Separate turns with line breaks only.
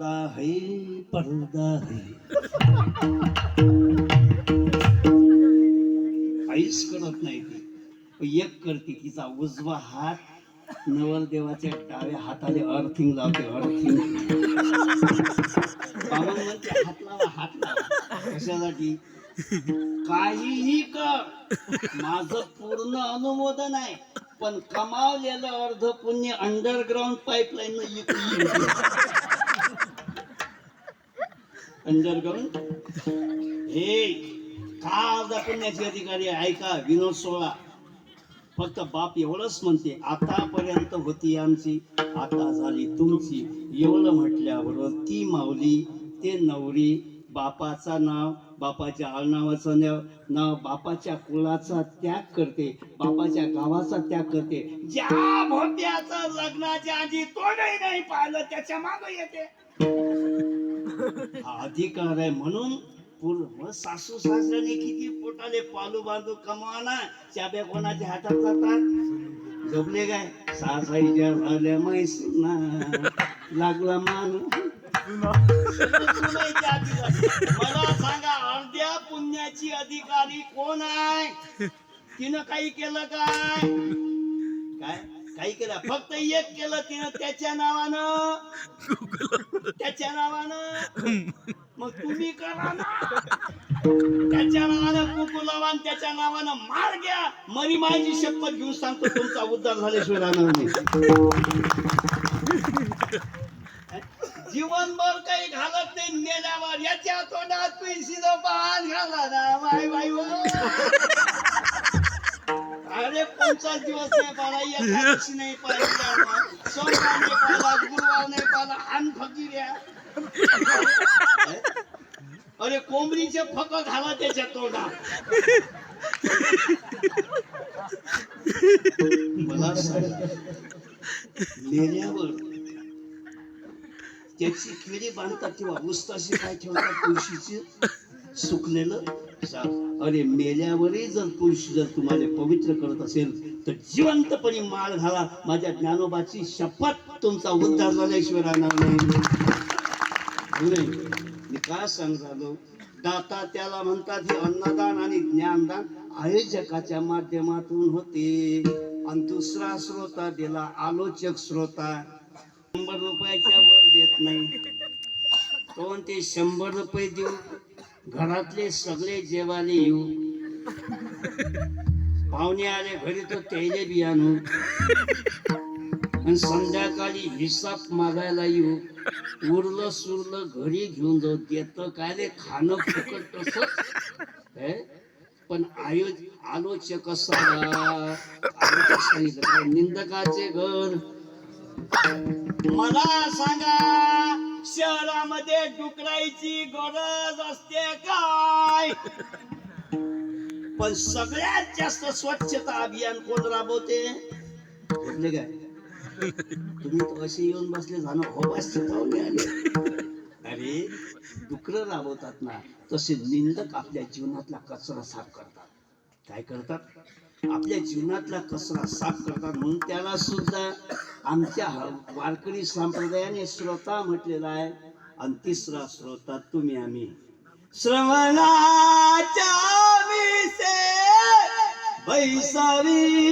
पर्दा है पर्दा है। काहीच करत नाही ती. एक करते तिचा उजवा हात नवरदेवाच्या डाव्या हाताने अर्थिंग लावते अर्थिंग बाबा म्हणते हात लावा हात लावा. कशासाठी? काहीही कर. माझं पूर्ण अनुमोदन आहे पण कमावलेलं अर्ध पुण्य अंडरग्राऊंड पाईपलाईन अंडरग्राऊंड हे का अर्धा पुण्याचे अधिकारी ऐका विनोद सोळा फक्त बाप एवढंच म्हणते आतापर्यंत होती आमची आता झाली तुमची. एवढं म्हटल्याबरोबर ती माऊली ते नवरी बापाचा नाव बापाच्या आडनावाचं नाव नाव बापाच्या कुळाचा त्याग करते बापाच्या गावाचा त्याग करते. ज्या भोप्याचं लग्नाच्या आधी तोंडही नाही पाहिलं त्याच्या माग येते. हा अधिकार आहे म्हणून पूर्ण सासू सासऱ्याने किती पोटाले पालू बांधू कमाना चाब्या कोणाच्या हातात जातात? झोपले काय? सासाईच्या झाल्या म्हैसना लागला मान मला सांगा अर्ध्या पुण्याची अधिकारी कोण आहे? तिनं काही केलं काय? काय? काही केलं. फक्त एक केलं तिनं त्याच्या नावानं. त्याच्या नावानं. मग तुम्ही करा ना. त्याच्या नावानं कुकू लावा त्याच्या नावानं मार घ्या. मरी माझी शपथ घेऊन सांगतो तुमचा उद्धार झाल्याशिवाय राहणार नाही. जीवनभर काही घालत नाही. नेल्यावर याच्या तोंडात पैसे पान घाला ना. बाई हो. अरे पंचाच दिवस नाही पाला एकादशी नाही सोमवार नाही पाला गुरुवार नाही पाला आण फकीर अरे कोंबडीचे फक घाला त्याच्या तोंडात. मला सांगा मेल्यावर त्याची केळी बांधतात किंवा उस्ताशी काय ठेवतात तुळशीची सुकलेलं. अरे मेल्यावरही जर पुरुष जर तुम्हाला पवित्र करत असेल तर जिवंतपणे माळ घाला. माझ्या ज्ञानोबाची शपथ तुमचा उद्धार झाल्याशिवाय राहणार नाही. मी का सांगतो दाता त्याला म्हणतात हे अन्नदान आणि ज्ञानदान आयोजकाच्या माध्यमातून होते. आणि दुसरा श्रोता दिला आलोचक श्रोता. शंभर रुपयाच्या वर देत नाही. तो ते शंभर रुपये देऊ घरातले सगळे जेवाले येऊ पाहुणे आले घरी तर त्याले बी आणू आणि संध्याकाळी हिसाब मागायला येऊ. उरलं सुरलं घरी घेऊन जाऊ. देत काय रे? खाणं फुकट तसंच? पण आयो आलोचक असा निंदकाचे घर. मला सांगा शहरामध्ये डुकरायची गरज असते काय? पण सगळ्यात जास्त स्वच्छता अभियान कोण राबवते? काय? तुम्ही असे येऊन बसले झालं हो आले अरे डुकर राबवतात ना तसे निंदक आपल्या जीवनातला कचरा साफ करतात. काय करतात? आपल्या जीवनातला कचरा साफ करतात म्हणून त्याला सुद्धा आमच्या वारकरी संप्रदायाने श्रोता म्हटलेला आहे आणि तिसरा श्रोता तुम्ही आम्ही. श्रवणाच्या विसे बैसावी.